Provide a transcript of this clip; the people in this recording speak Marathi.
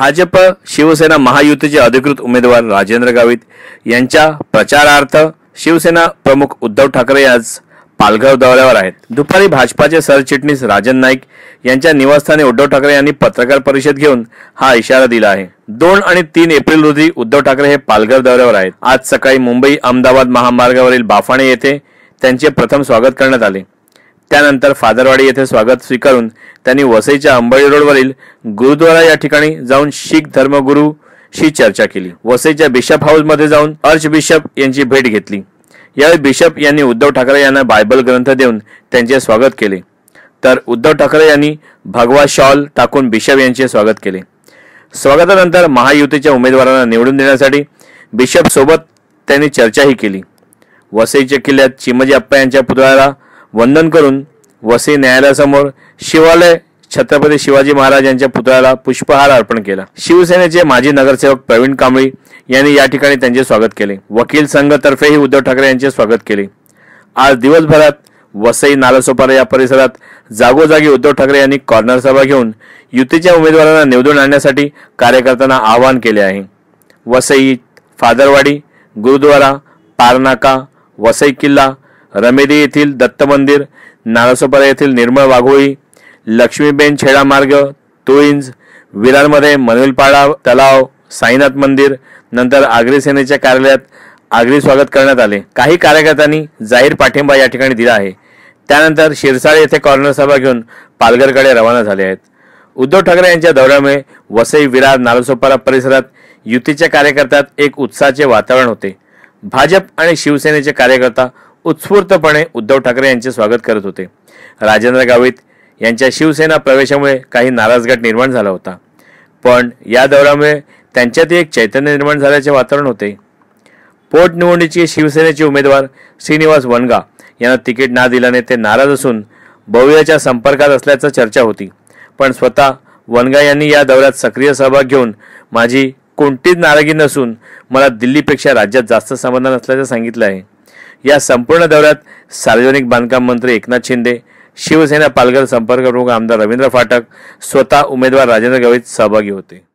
भाजप शिवसेना महायुतीचे अधिकृत उमेदवार राजेंद्र गावित यांच्या प्रचारार्थ शिवसेना प्रमुख उद्धव ठाकरे आज पालघर दौऱ्यावर आहेत. दुपारी भाजपाचे सरचिटणीस राजन नाईक यांच्या निवासस्थानी उद्धव ठाकरे यांनी पत्रकार परिषद घेऊन हा इशारा दिला आहे. दोन आणि तीन एप्रिल रोजी उद्धव ठाकरे हे पालघर दौऱ्यावर आहेत. आज सकाळी मुंबई अहमदाबाद महामार्गावरील बाफाणे येथे त्यांचे प्रथम स्वागत करण्यात आले. त्यानंतर फादरवाडी येथे स्वागत स्वीकारून त्यांनी वसईच्या अंबळी रोडवरील गुरुद्वारा या ठिकाणी जाऊन शीख धर्मगुरूशी चर्चा केली. वसईच्या बिशप हाऊसमध्ये जाऊन अर्च बिशप यांची भेट घेतली. यावेळी बिशप यांनी उद्धव ठाकरे यांना बायबल ग्रंथ देऊन त्यांचे स्वागत केले. तर उद्धव ठाकरे यांनी भगवा शॉल टाकून बिशप यांचे स्वागत केले. स्वागतानंतर महायुतीच्या उमेदवारांना निवडून देण्यासाठी बिशप सोबत त्यांनी चर्चाही केली. वसईच्या किल्ल्यात चिमजी अप्पा यांच्या पुतळ्याला वंदन करून वसई न्यायालयासमोर शिवालय छत्रपती शिवाजी महाराज यांच्या पुतळ्याला पुष्पहार अर्पण केला. शिवसेनेचे माजी नगरसेवक प्रवीण कांबळी यांनी या ठिकाणी त्यांचे स्वागत केले. वकील संघतर्फेही उद्धव ठाकरे यांचे स्वागत केले. आज दिवसभरात वसई नालासोपारा या परिसरात जागोजागी उद्धव ठाकरे यांनी कॉर्नर सभा घेऊन युतीच्या उमेदवारांना निवडून आणण्यासाठी कार्यकर्त्यांना आवाहन केले आहे. वसई फादरवाडी गुरुद्वारा पारनाका वसई किल्ला रमेडी येथील दत्त मंदिर नालासोपारा येथील निर्मळ वाघोळी लक्ष्मीबेन छेडा मार्ग तुळींज विरारमध्ये मनविलपाडा तलाव साईनाथ मंदिर नंतर आगरी सेनेच्या कार्यालयात आगरी स्वागत करण्यात आले. काही कार्यकर्त्यांनी जाहीर पाठिंबा या ठिकाणी दिला आहे. त्यानंतर शिरसाळे येथे कॉर्नर सभा घेऊन पालघरकडे रवाना झाले आहेत. उद्धव ठाकरे यांच्या दौऱ्यामुळे वसई विरार नालसोपारा परिसरात युतीच्या कार्यकर्त्यात एक उत्साहाचे वातावरण होते. भाजप आणि शिवसेनेचे कार्यकर्ता उत्स्फूर्तपणे उद्धव ठाकरे यांचे स्वागत करत होते. राजेंद्र गावित यांच्या शिवसेना प्रवेशामुळे काही नाराजगाट निर्माण झाला होता. पण या दौऱ्यामुळे त्यांच्यात एक चैतन्य निर्माण झाल्याचे वातावरण होते. पोटनिवडणुकीचे शिवसेनेचे उमेदवार श्रीनिवास वनगा यांना तिकीट ना दिल्याने ते नाराज असून भव्याच्या संपर्कात असल्याचं चर्चा होती. पण स्वतः वनगा यांनी या दौऱ्यात सक्रिय सहभाग घेऊन माझी कोणतीच नाराजी नसून मला दिल्लीपेक्षा राज्यात जास्त समाधान असल्याचं सांगितलं आहे. या संपूर्ण दौऱ्यात सार्वजनिक बांधकाम मंत्री एकनाथ शिंदे शिवसेना पालघर संपर्क प्रमुख आमदार रवींद्र फाटक स्वतः उमेदवार राजेंद्र गावित सहभागी होते.